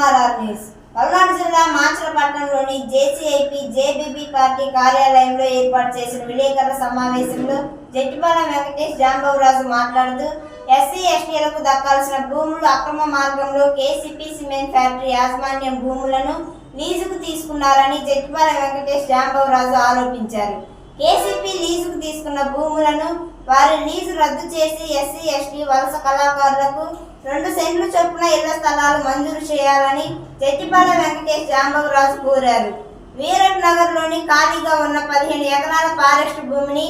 MRR news. Palnadu జిల్లా మాచలపట్నంలోని జేసీఐపీ జేబీబీ party కార్యాలయంలో ఏర్పాటు చేసిన విలేకరుల సమావేశంలో జట్టిపాలెం వెంకటేష్ జాంబవరాజు మాట్లాడుతూ ఎస్సీ ఎస్టీలకు దక్కాల్సిన భూములు అక్రమ మార్గంలో కేసీపీ సిమెంట్ ఫ్యాక్టరీ యాజమాన్యం భూములను లీజుకు తీసుకున్నారని జట్టిపాలెం వెంకటేష్ జాంబవరాజు ఆరోపించారు. కేసీపీ లీజుకు తీసుకున్న భూములను వారి లీజు రద్దు చేసి ఎస్సీ ఎస్టీ వలస కళాకారులకు రెండు సెంట్లు చొప్పున ఇళ్ళ స్థలాలు మంజూరు చేయాలని జట్టిపాలెం వెంకటేష్ జాంబవరాజు కోరారు. వీరట్ నగర్లోని ఖాళీగా ఉన్న పదిహేను ఎకరాల ఫారెస్ట్ భూమిని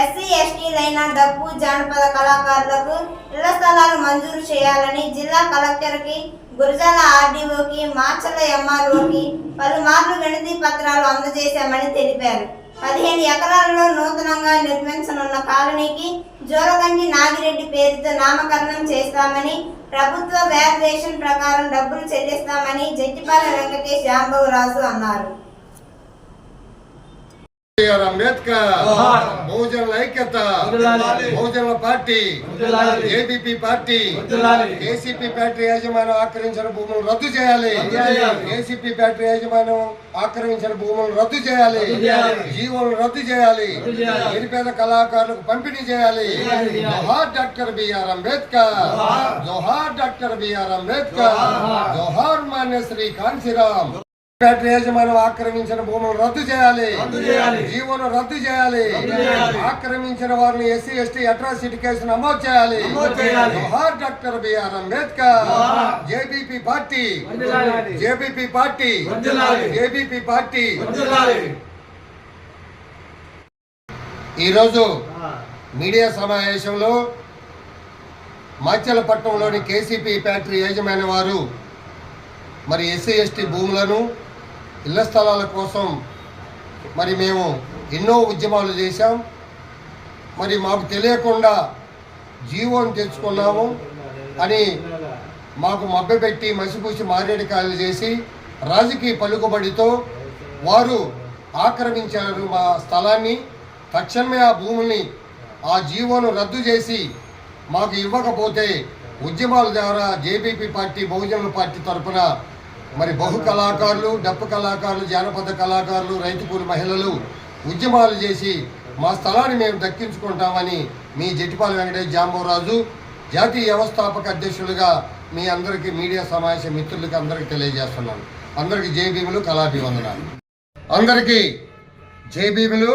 ఎస్సీ ఎస్టీలైన డప్పు జానపద కళాకారులకు ఇళ్ళ స్థలాలు మంజూరు చేయాలని జిల్లా కలెక్టర్కి గురజాల ఆర్డీఓకి మార్చల ఎంఆర్ఓకి పలుమార్లు వినతి పత్రాలు అందజేశామని తెలిపారు. పదిహేను ఎకరాలలో నూతనంగా నిర్మించనున్న కాలనీకి జోలగంటి నాగిరెడ్డి పేరుతో నామకరణం చేస్తామని ప్రభుత్వ వ్యాల్యుయేషన్ ప్రకారం డబ్బులు చెల్లిస్తామని జట్టిపాల వెంకటేష్ జాంబవరాజు అన్నారు. అంబేద్కర్. బహుజనుల ఐక్యత. బహుజనుల party. ABP party. KCP factory యాజమాన్యం ఆక్రమించిన భూములు రద్దు చేయాలి. కేసీపీ ఫ్యాక్టరీ యాజమాన్యం ఆక్రమించిన భూములు రద్దు చేయాలి. జీవోలు రద్దు చేయాలి. నిరుపేద కళాకారులకు పంపిణీ చేయాలి. జోహార్ డాక్టర్ బిఆర్ అంబేద్కర్ జోహార్. డాక్టర్ బిఆర్ అంబేద్కర్ జోహార్. జోహార్ మాన్య శ్రీ కాంశీరామ్ ఫ్యాక్టరీ యాజమాన్యం ఆక్రమించిన భూములు రద్దు చేయాలి. జీవోను రద్దు చేయాలి. ఆక్రమించిన వారిని ఎస్సీ ఎస్టీ అట్రాసిటీ కేసు నమోదు చేయాలి. జోహార్ doctor B R Ambedkar. JBP party. JBP party. JBP party. ఈరోజు మీడియా సమావేశంలో మాచలపట్నంలోని కేసీపీ ఫ్యాక్టరీ యాజమాన్య వారు మరి ఎస్సీ ఎస్టీ భూములను ఇళ్ళ స్థలాల కోసం మరి మేము ఎన్నో ఉద్యమాలు చేశాం. మరి మాకు తెలియకుండా జీవోని తెచ్చుకున్నాము అని మాకు మభ్యపెట్టి మసిపూసి మారేడుకాయలు చేసి రాజకీయ పలుకుబడితో వారు ఆక్రమించారు మా స్థలాన్ని. తక్షణమే ఆ భూముల్ని ఆ జీవోను రద్దు చేసి మాకు ఇవ్వకపోతే ఉద్యమాల ద్వారా జేబీపీ పార్టీ బహుజనుల పార్టీ తరఫున మరి బహు కళాకారులు డప్పు కళాకారులు జానపద కళాకారులు రైతు కూలి మహిళలు ఉద్యమాలు చేసి మా స్థలాన్ని మేము దక్కించుకుంటామని మీ జటిపాల వెంకటేష్ జాంబోరాజు జాతీయ వ్యవస్థాపక అధ్యక్షులుగా మీ అందరికీ మీడియా సమావేశ మిత్రులకి అందరికీ తెలియజేస్తున్నాను. అందరికీ జై భీములు కళాభివందనాలు. అందరికీ జై భీములు.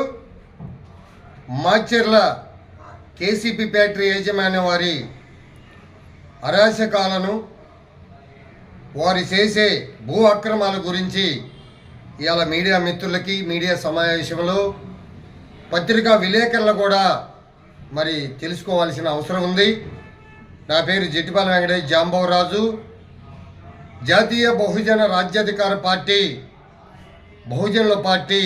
మాచెర్ల కేసీపీ ఫ్యాక్టరీ యాజమాన్యం వారి అరాశకాలను వారు చేసే భూ అక్రమాల గురించి ఇవాళ మీడియా మిత్రులకి మీడియా సమావేశంలో పత్రికా విలేకరులు కూడా మరి తెలుసుకోవాల్సిన అవసరం ఉంది. నా పేరు జట్టిపాల వెంకటేష్ జాంబవరాజు. జాతీయ బహుజన రాజ్యాధికార పార్టీ బహుజనుల పార్టీ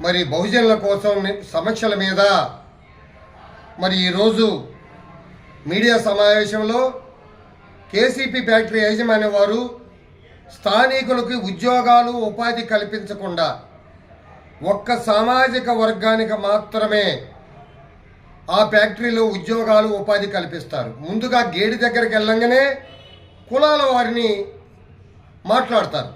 మరి బహుజనుల కోసం సమీక్షల మీద మరి ఈరోజు మీడియా సమావేశంలో కేసీపీ ఫ్యాక్టరీ యజమాని వారు స్థానికులకు ఉద్యోగాలు ఉపాధి కల్పించకుండా ఒక్క సామాజిక వర్గానికి మాత్రమే ఆ ఫ్యాక్టరీలో ఉద్యోగాలు ఉపాధి కల్పిస్తారు. ముందుగా గేడి దగ్గరికి వెళ్ళంగానే కులాల వారిని మాట్లాడతారు.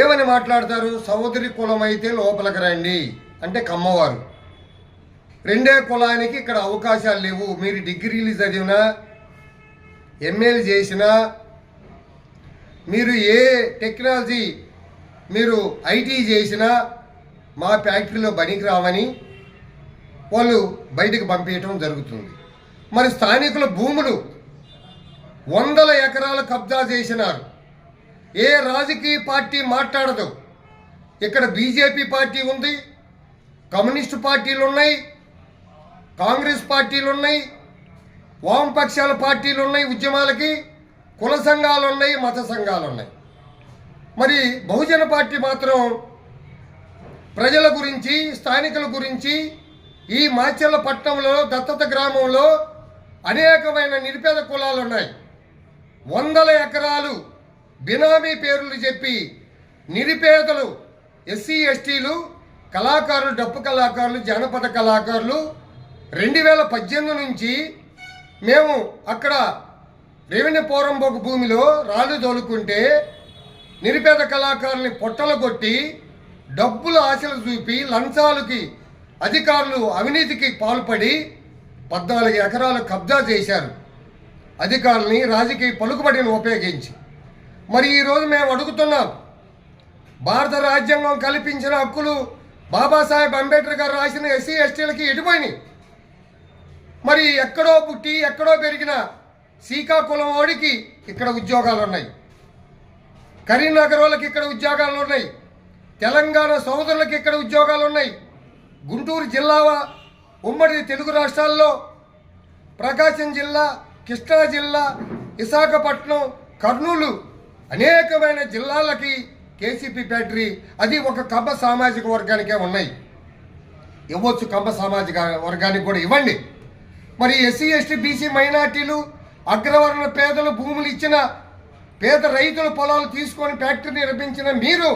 ఏమని మాట్లాడతారు? సహోదరి కులం అయితే లోపలికి రండి అంటే కమ్మవారు. రెండే కులానికి ఇక్కడ అవకాశాలు లేవు. మీరు డిగ్రీలు చదివినా ఎమ్మెల్యే చేసినా మీరు ఏ టెక్నాలజీ మీరు ఐటీ చేసినా మా ఫ్యాక్టరీలో బనికి రావని వాళ్ళు బయటకు పంపించడం జరుగుతుంది. మరి స్థానికుల భూములు వందల ఎకరాలు కబ్జా చేసినారు. ఏ రాజకీయ పార్టీ మాట్లాడదు. ఇక్కడ బీజేపీ పార్టీ ఉంది కమ్యూనిస్టు పార్టీలు ఉన్నాయి కాంగ్రెస్ పార్టీలు ఉన్నాయి వామపక్షాల పార్టీలు ఉన్నాయి ఉద్యమాలకి కుల సంఘాలు ఉన్నాయి మత సంఘాలు ఉన్నాయి మరి బహుజన పార్టీ మాత్రం ప్రజల గురించి స్థానికుల గురించి ఈ మాచెల్ల పట్టణంలో దత్తత గ్రామంలో అనేకమైన నిరుపేద కులాలు ఉన్నాయి వందల ఎకరాలు బినామీ పేర్లు చెప్పి నిరుపేదలు ఎస్సీ ఎస్టీలు కళాకారులు డప్పు కళాకారులు జానపద కళాకారులు రెండు వేల పద్దెనిమిది నుంచి మేము అక్కడ రెవెన్యూ పోరంబోకు భూమిలో రాళ్ళు తోలుకుంటే నిరుపేద కళాకారుల్ని పొట్టలు కొట్టి డబ్బులు ఆశలు చూపి లంచాలకి అధికారులు అవినీతికి పాల్పడి పద్నాలుగు ఎకరాలు కబ్జా చేశారు. అధికారుల్ని రాజకీయ పలుకుబడిని ఉపయోగించి. మరి ఈరోజు మేము అడుగుతున్నాం భారత రాజ్యాంగం కల్పించిన హక్కులు బాబాసాహెబ్ అంబేద్కర్ గారు రాసిన ఎస్సీ ఎస్టీలకి ఎటుపోయినాయి? మరి ఎక్కడో పుట్టి ఎక్కడో పెరిగిన శ్రీకాకుళం వాడికి ఇక్కడ ఉద్యోగాలు ఉన్నాయి కరీంనగర్ వాళ్ళకి ఇక్కడ ఉద్యోగాలు ఉన్నాయి తెలంగాణ సోదరులకి ఇక్కడ ఉద్యోగాలు ఉన్నాయి గుంటూరు జిల్లా ఉమ్మడి తెలుగు రాష్ట్రాల్లో ప్రకాశం జిల్లా కృష్ణా జిల్లా విశాఖపట్నం కర్నూలు అనేకమైన జిల్లాలకి కేసీపీ ఫ్యాక్టరీ అది ఒక కంబ సామాజిక వర్గానికే ఉన్నాయి. ఇవ్వచ్చు కంబ సామాజిక వర్గానికి కూడా ఇవ్వండి. మరి ఎస్సీ ఎస్టీ బీసీ మైనార్టీలు అగ్రవర్ణ పేదలు భూములు ఇచ్చిన పేద రైతుల పొలాలు తీసుకొని ఫ్యాక్టరీ నిర్మించిన మీరు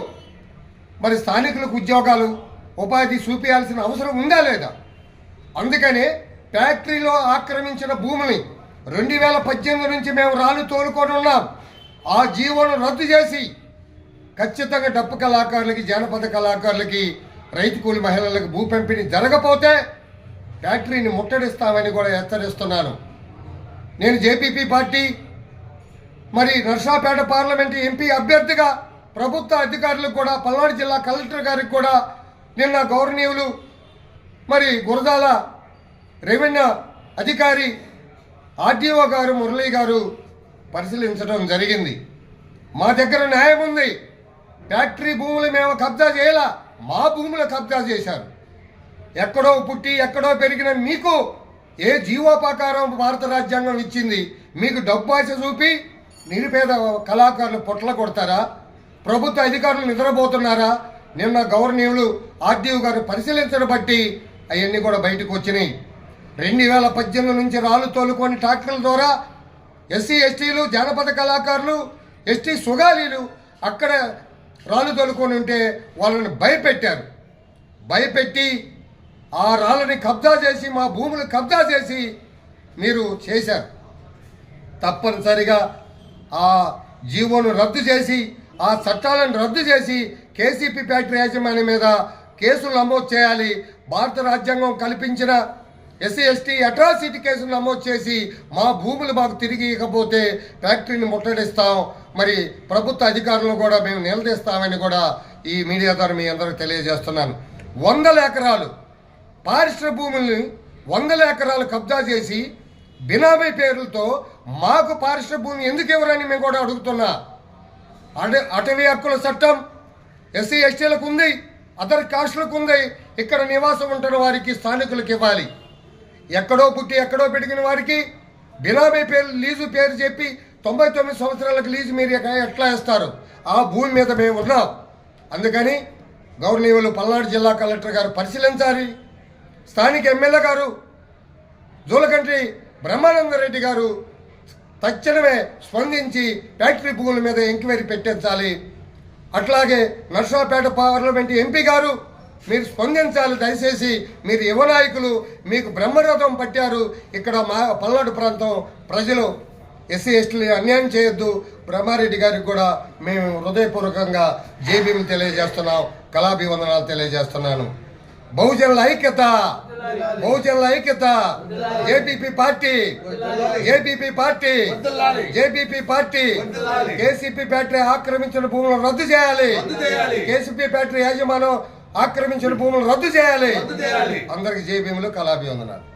మరి స్థానికులకు ఉద్యోగాలు ఉపాధి చూపించాల్సిన అవసరం ఉందా లేదా? అందుకనే ఫ్యాక్టరీలో ఆక్రమించిన భూముని రెండు వేల పద్దెనిమిది నుంచి మేము రాళ్ళు తోలుకొని ఉన్నాం. ఆ జీవోను రద్దు చేసి ఖచ్చితంగా డప్పు కళాకారులకి జానపద కళాకారులకి రైతు కూలి మహిళలకు భూ పంపిణీ జరగపోతే ఫ్యాక్టరీని ముట్టడిస్తామని కూడా హెచ్చరిస్తున్నాను. నేను జేపీపీ పార్టీ మరి నర్సాపేట పార్లమెంటు ఎంపీ అభ్యర్థిగా ప్రభుత్వ అధికారులకు కూడా పల్నాడు జిల్లా కలెక్టర్ గారికి కూడా నిన్న గౌరవనీయులు మరి గురదాల రెవెన్యూ అధికారి ఆర్డీఓ గారు మురళీ గారు పరిశీలించడం జరిగింది. మా దగ్గర న్యాయం ఉంది. ఫ్యాక్టరీ భూములు మేము కబ్జా చేయాల? మా భూములు కబ్జా చేశారు. ఎక్కడో పుట్టి ఎక్కడో పెరిగిన మీకు ఏ జీవోపకారం భారత రాజ్యాంగం ఇచ్చింది? మీకు డబ్బు ఆశ చూపి నిరుపేద కళాకారులు పొట్ల కొడతారా? ప్రభుత్వ అధికారులు నిద్రపోతున్నారా? నిన్న గవర్నీయులు ఆర్డీఓ గారు పరిశీలించడం బట్టి అవన్నీ కూడా బయటకు వచ్చినాయి. రెండు వేల పద్దెనిమిది నుంచి రాళ్ళు తోలుకొని ట్రాక్టర్ల ద్వారా ఎస్సీ ఎస్టీలు జానపద కళాకారులు ఎస్టీ సుగాలీలు అక్కడ రాళ్ళు తోలుకొని ఉంటే వాళ్ళని భయపెట్టారు. భయపెట్టి ఆ రాళ్ళని కబ్జా చేసి మా భూములు కబ్జా చేసి మీరు చేశారు. తప్పనిసరిగా ఆ జీవోను రద్దు చేసి ఆ చట్టాలను రద్దు చేసి కేసీపీ ఫ్యాక్టరీ యాజమాన్యం మీద కేసులు నమోదు చేయాలి. భారత రాజ్యాంగం కల్పించిన ఎస్సీ ఎస్టీ అట్రాసిటీ కేసులు నమోదు చేసి మా భూములు మాకు తిరిగి ఇవ్వకపోతే ఫ్యాక్టరీని ముట్టడిస్తాం. మరి ప్రభుత్వ అధికారులను కూడా మేము నిలదీస్తామని కూడా ఈ మీడియా ద్వారా మీ అందరికి తెలియజేస్తున్నాను. వందల ఎకరాలు పారిశ్ర భూముల్ని వందల ఎకరాలు కబ్జా చేసి బినామీ పేర్లతో మాకు పారిశ్ర భూమి ఎందుకు ఇవ్వరని మేము కూడా అడుగుతున్నా. అట అటవీ హక్కుల చట్టం ఎస్సీ ఎస్టీలకు ఉంది అదర్ కాస్టులకు ఉంది ఇక్కడ నివాసం ఉంటున్న వారికి స్థానికులకు ఇవ్వాలి. ఎక్కడో పుట్టి ఎక్కడో పెరిగిన వారికి బినామీ పేరు లీజు పేరు చెప్పి తొంభై తొమ్మిది సంవత్సరాలకు లీజు మీరు ఎట్లా ఇస్తారు ఆ భూమి మీద మేము ఉన్నాం. అందుకని గౌరవనీయులు పల్నాడు జిల్లా కలెక్టర్ గారు పరిశీలించాలి. స్థానిక ఎమ్మెల్యే గారు జూలకంటి బ్రహ్మానందరెడ్డి గారు తక్షణమే స్పందించి ఫ్యాక్టరీ భూముల మీద ఎంక్వైరీ పెట్టించాలి. అట్లాగే నర్సాపేట పార్లమెంట్ ఎంపీ గారు మీరు స్పందించాలి దయచేసి మీరు యువ నాయకులు మీకు బ్రహ్మరథం పట్టారు. ఇక్కడ మా పల్నాడు ప్రాంతం ప్రజలు ఎస్సీ ఎస్టీలు అన్యాయం చేయొద్దు. బ్రహ్మారెడ్డి గారికి కూడా మేము హృదయపూర్వకంగా జేబీఎం తెలియజేస్తున్నాం కళాభివందనాలు తెలియజేస్తున్నాను. బహుజనుల ఐక్యత. బహుజనుల ఐక్యత. ABP party. ABP party. JBP party. KCP factory ఆక్రమించిన భూములను రద్దు చేయాలి. కేసీపీ ఫ్యాక్టరీ యాజమాన్యం ఆక్రమించిన భూములను రద్దు చేయాలి. అందరికి జేబీఎంలు కళాభివందనాలు.